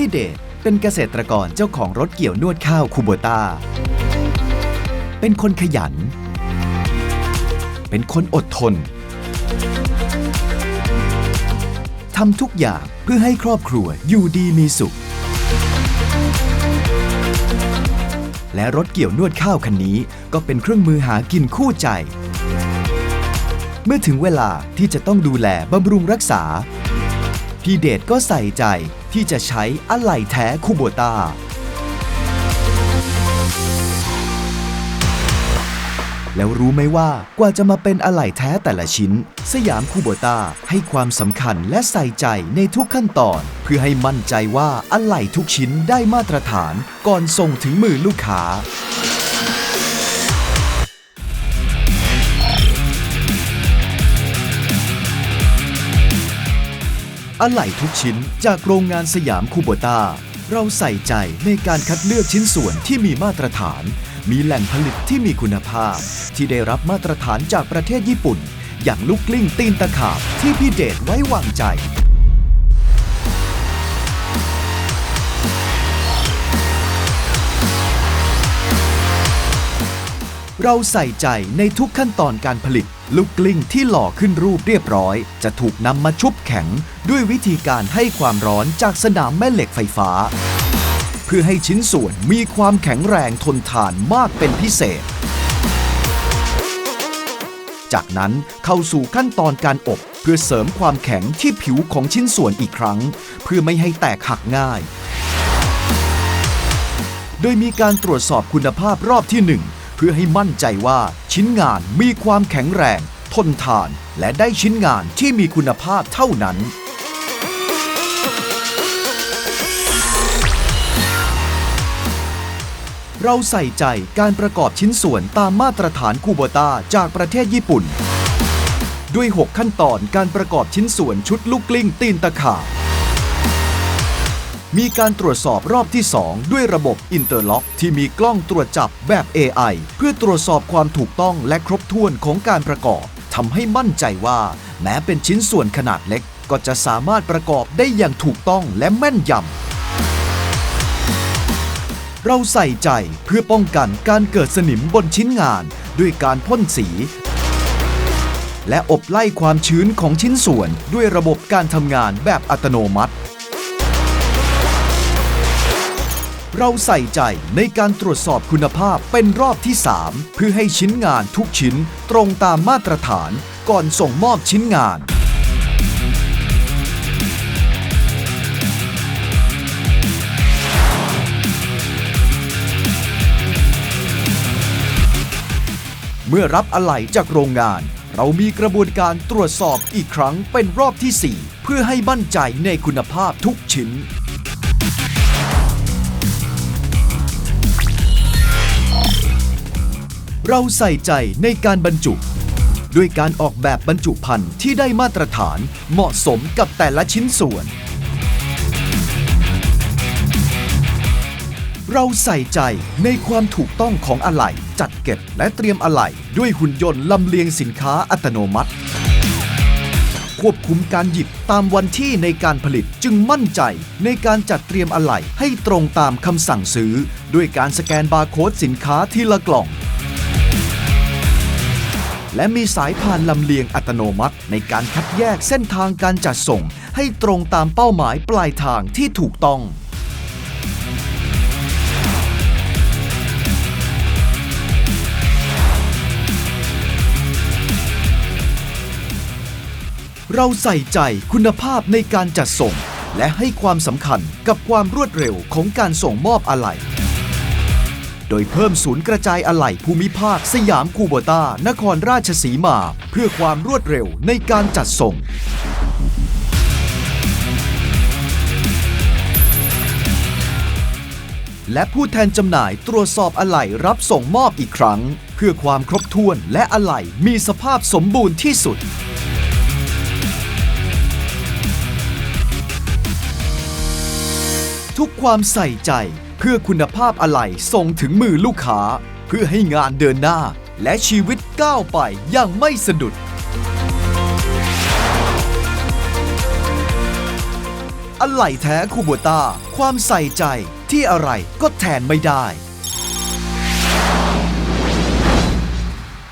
พี่เดชเป็นเกษตรกรเจ้าของรถเกี่ยวนวดข้าวคูโบตาเป็นคนขยัน เป็นคนอดทน ทำทุกอย่างเพื่อให้ครอบครัวอยู่ดีมีสุข และรถเกี่ยวนวดข้าวคันนี้ก็เป็นเครื่องมือหากินคู่ใจ เมื่อถึงเวลาที่จะต้องดูแลบำรุงรักษา พี่เดชก็ใส่ใจ ที่จะใช้อะไหล่แท้คูโบตาแล้วรู้ไหมว่ากว่าจะมาเป็นอะไหล่แท้แต่ละชิ้น สยามคูโบตาให้ความสำคัญและใส่ใจในทุกขั้นตอน เพื่อให้มั่นใจว่าอะไหล่ทุกชิ้นได้มาตรฐานก่อนส่งถึงมือลูกค้า อะไหล่ทุกชิ้นจากโรงงานสยามคูโบตาเราใส่ใจในการคัดเลือกชิ้นส่วนที่มีมาตรฐาน มีแหล่งผลิตที่มีคุณภาพ ที่ได้รับมาตรฐานจากประเทศญี่ปุ่น อย่างลูกกลิ้งตีนตะขาบที่พี่เดชไว้วางใจ เราใส่ใจในทุกขั้นตอนการผลิต ลูกกลิ้งที่หล่อขึ้นรูปเรียบร้อย จะถูกนำมาชุบแข็ง ด้วยวิธีการให้ความร้อนจากสนามแม่เหล็กไฟฟ้า เพื่อให้ชิ้นส่วนมีความแข็งแรงทนทานมากเป็นพิเศษ จากนั้นเข้าสู่ขั้นตอนการอบเพื่อเสริมความแข็งที่ผิวของชิ้นส่วนอีกครั้ง เพื่อไม่ให้แตกหักง่าย โดยมีการตรวจสอบคุณภาพรอบที่ 1 เพื่อให้มั่นใจว่าชิ้นงานมีความแข็งแรง ทนทาน และได้ชิ้นงานที่มีคุณภาพเท่านั้น เราใส่ใจการประกอบชิ้นส่วนตามมาตรฐานคูโบตาจากประเทศญี่ปุ่น ด้วย 6 ขั้นตอนการประกอบชิ้นส่วนชุดลูกกลิ้งตีนตะขาบ มีการตรวจสอบรอบที่ 2 ด้วยระบบอินเตอร์ล็อก ที่มีกล้องตรวจจับแบบ AI เพื่อตรวจสอบความถูกต้องและครบถ้วนของการประกอบทำให้มั่นใจว่า แม้เป็นชิ้นส่วนขนาดเล็ก ก็จะสามารถประกอบได้อย่างถูกต้องและแม่นยำ เราใส่ใจเพื่อป้องกันการเกิดสนิมบนชิ้นงาน ด้วยการพ่นสี และอบไล่ความชื้นของชิ้นส่วนด้วยระบบการทำงานแบบอัตโนมัติ เราใส่ใจในการตรวจสอบคุณภาพเป็นรอบที่ 3 เพื่อให้ชิ้นงานทุกชิ้นตรงตามมาตรฐานก่อนส่งมอบชิ้นงานเมื่อรับอะไหล่จากโรงงาน เรามีกระบวนการตรวจสอบอีกครั้งเป็นรอบที่ 4 เพื่อให้มั่นใจในคุณภาพทุกชิ้น เราใส่ใจในการบรรจุ ด้วยการออกแบบบรรจุภัณฑ์ที่ได้มาตรฐานเหมาะสมกับแต่ละชิ้นส่วน เราใส่ใจในความถูกต้องของอะไหล่จัดเก็บและเตรียมอะไหล่ด้วยหุ่นยนต์ลำเลียงสินค้าอัตโนมัติ ควบคุมการหยิบตามวันที่ในการผลิตจึงมั่นใจในการจัดเตรียมอะไหล่ให้ตรงตามคำสั่งซื้อ ด้วยการสแกนบาร์โค้ดสินค้าทีละกล่อง และมีสายพานลำเลียงอัตโนมัติ ในการคัดแยกเส้นทางการจัดส่ง ให้ตรงตามเป้าหมายปลายทางที่ถูกต้องเราใส่ใจคุณภาพในการจัดส่ง และให้ความสำคัญกับความรวดเร็วของการส่งมอบอะไหล่ โดยเพิ่มศูนย์กระจายอะไหล่ภูมิภาค สยามคูโบตานครราชสีมา เพื่อความรวดเร็วในการจัดส่ง และผู้แทนจำหน่ายตรวจสอบอะไหล่รับส่งมอบอีกครั้ง เพื่อความครบถ้วนและอะไหล่มีสภาพสมบูรณ์ที่สุดทุกความใส่ใจ เพื่อคุณภาพอะไหล่ส่งถึงมือลูกค้า เพื่อให้งานเดินหน้า และชีวิตก้าวไปอย่างไม่สะดุด อะไหล่แท้คูโบต้า ความใส่ใจที่อะไรก็แทนไม่ได้